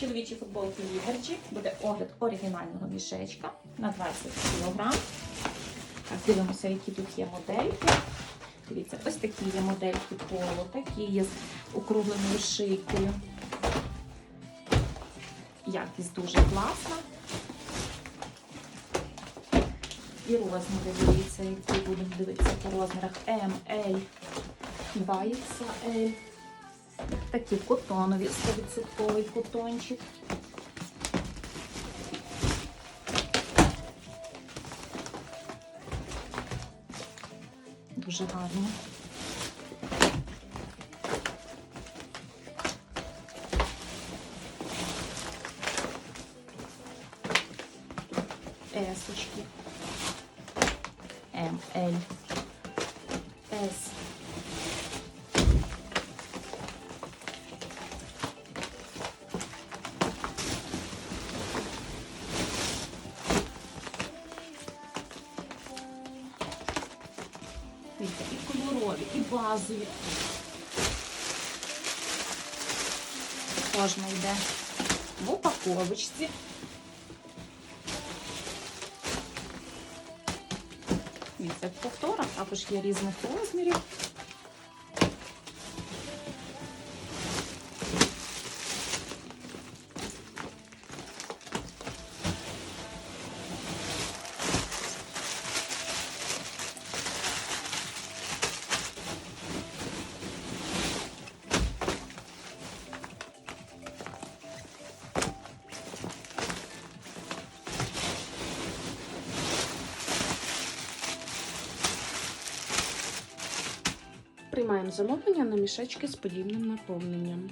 Чоловічі футболки Ліверчі. Буде огляд оригінального мішечка на 20 кг. Так, дивимося, які тут є модельки. Дивіться, ось такі є модельки поло, такі є з округленою шийкою. Якість дуже класна. І розміри, дивіться, які будемо дивитися по розмірах М, L, 2XL. Такі котонові, 100% котончик. Дуже гарні. Есочки. М, Л. Дивіться, і кольорові, і базові. Кожна йде в упаковочці. Дивіться, в повторах також є різних розмірів. Приймаємо замовлення на мішечки з подібним наповненням.